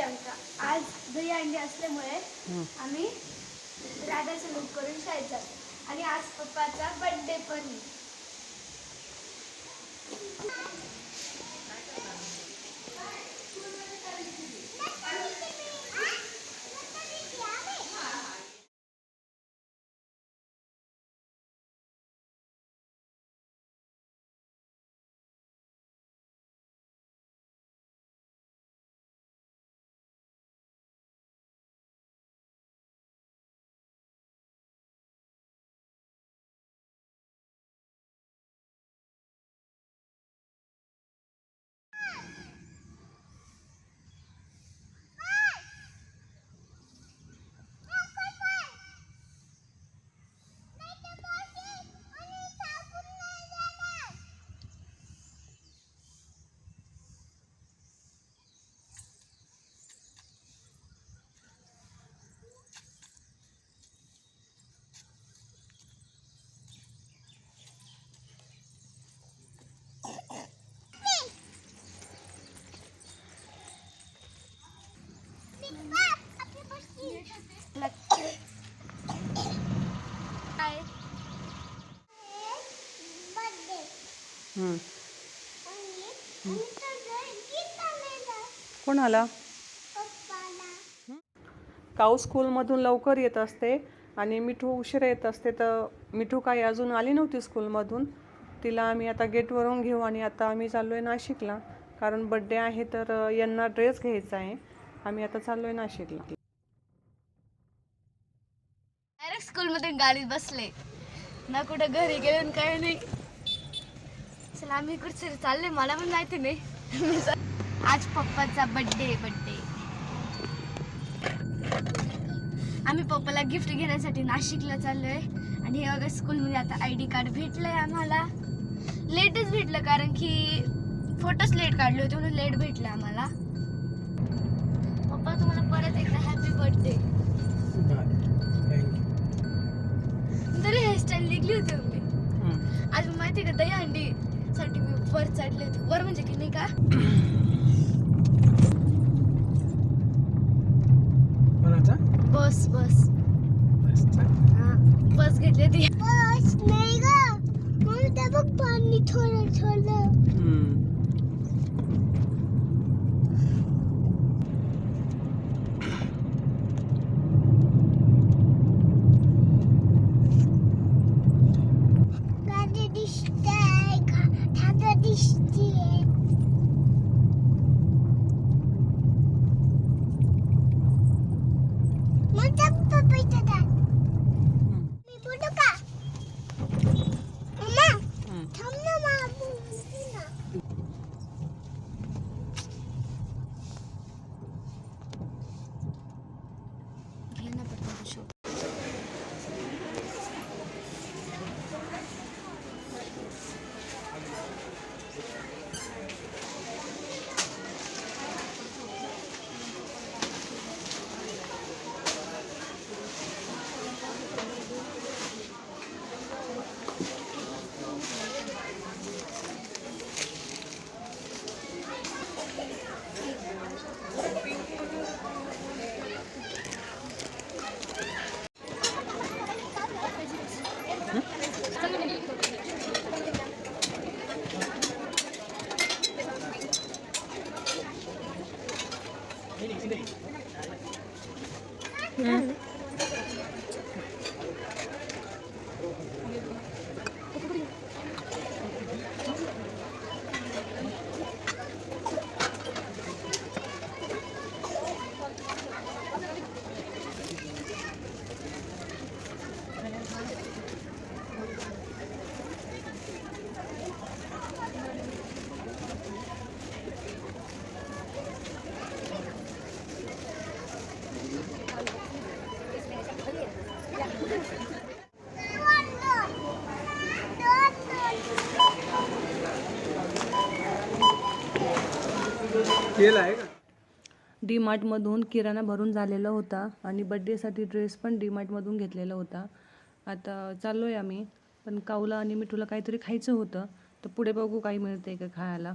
आज दही अंडी असल्यामुळे. आम्ही राधाचं लूक करून शाळेत जातो आणि आज पप्पाचा बर्थडे पण आहे. काय हं. कोण आला काऊ स्कूलमधून लवकर येत असते आणि मिठू उशिरा येत असते तर मिठू काही अजून आली नव्हती स्कूलमधून. तिला आम्ही आता गेटवरून घेऊ आणि आता आम्ही चाललो आहे नाशिकला. कारण बड्डे आहे तर यांना ड्रेस घ्यायचा आहे. आम्ही आता चाललो आहे नाशिकला डायरेक्ट स्कूलमध्ये गाडीत बसले. ना कुठं घरी गेले काय नाही. चला आम्ही कुठे चालले मला पण माहिती नाही. आज पप्पाचा बड्डे बड्डे आम्ही पप्पाला गिफ्ट घेण्यासाठी नाशिकला चाललोय. आणि हे बघा स्कूलमध्ये आता आय डी कार्ड भेटलंय आम्हाला. लेटच भेटलं कारण की फोटोच लेट काढले होते म्हणून लेट भेटलं आम्हाला. चढले वर म्हणजे की नाही का? बस बस. बस घेतली होती. Wait did that. तेल आहे का? डी मार्टमधून किराणा भरून झालेला होता आणि बड्डेसाठी ड्रेस पण डी मार्टमधून घेतलेला होता. आता चाललो आहे आम्ही पण काऊला आणि मिठूला काहीतरी खायचं होतं तर पुढे बघू काही मिळते का खायला.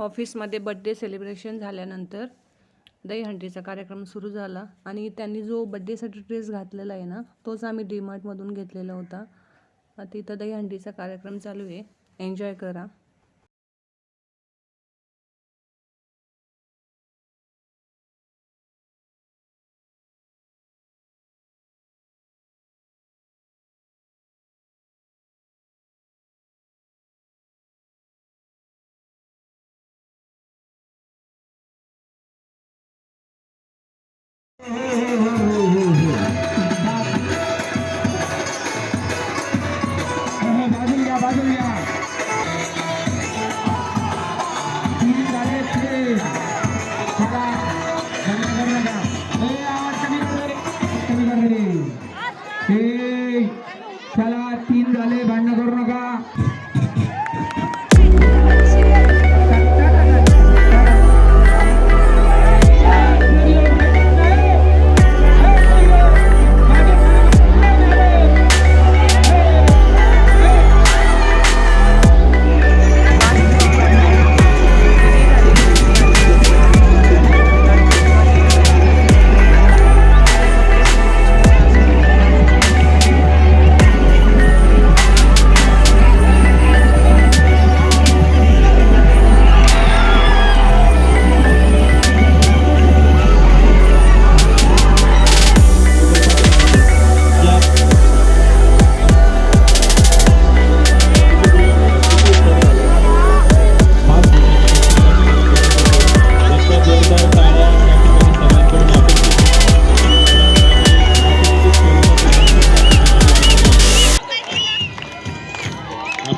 ऑफिसमध्ये बड्डे सेलिब्रेशन झाल्यानंतर दहीहंडीचा कार्यक्रम सुरू झाला. आणि त्यांनी जो बड्डेसाठी ड्रेस घातलेला आहे ना तोच आम्ही डीमार्टमधून घेतलेला होता. तिथं दहीहंडीचा कार्यक्रम चालू आहे. एन्जॉय करा. Mm-hmm.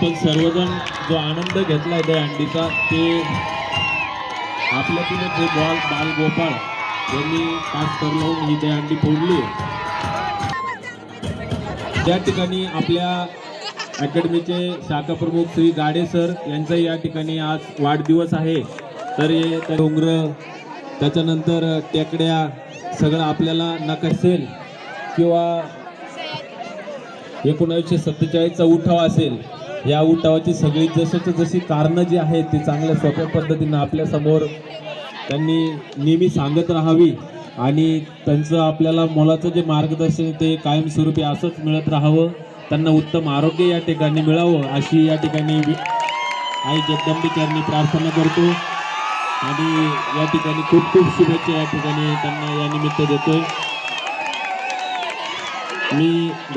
आपण सर्वजण जो आनंद घेतला त्या अंडीचा ते तिने जे बॉल बाल गोपाळ यांनी पास कर लावून ही दहीहंडी फोडली. त्या ठिकाणी आपल्या अकॅडमीचे शाखा प्रमुख श्री गाडे सर यांचा या ठिकाणी आज वाढदिवस आहे. तर हे डोंगर त्याच्यानंतर टेकड्या सगळं आपल्याला नकसेल किंवा एकोणावीसशे सत्तेचाळीसचा उठाव असेल. या उठावाची सगळी जशाची जशी कारणं जी आहेत ती चांगल्या सोप्या पद्धतीनं आपल्यासमोर त्यांनी नेहमी सांगत राहावी आणि त्यांचं आपल्याला मोलाचं जे मार्गदर्शन ते कायमस्वरूपी असंच मिळत राहावं त्यांना उत्तम आरोग्य या ठिकाणी मिळावं अशी या ठिकाणी आई जगदंबिकांनी प्रार्थना करतो. आणि या ठिकाणी खूप खूप शुभेच्छा या ठिकाणी त्यांना या निमित्त देतोय. मी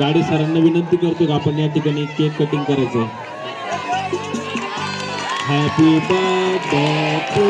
गाडी सरांना विनंती करतो की आपण या ठिकाणी केक कटिंग करायचं हॅपी बर्थडे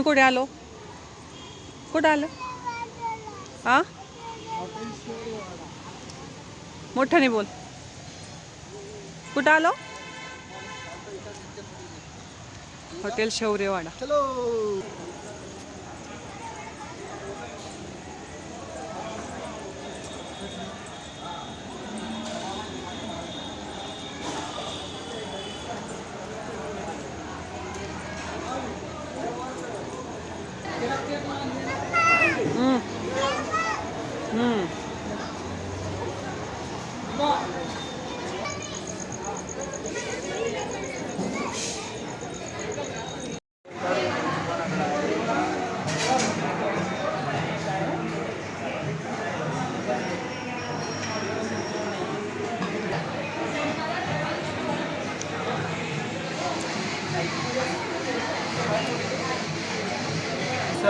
आपण कुठे आलो? कुठं आलं? आ? मोठ्याने बोल. कुठं आलो? हॉटेल शौर्यवाडा. Mm. Mm.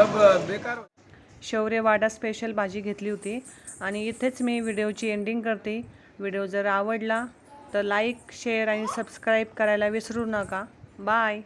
जब बेकार हो- शौर्य वाडा स्पेशल भाजी घेतली होती. आणि इथेच मी व्हिडिओची एंडिंग करते. व्हिडिओ जर आवडला तर लाईक शेअर आणि सबस्क्राईब करायला विसरू नका. बाय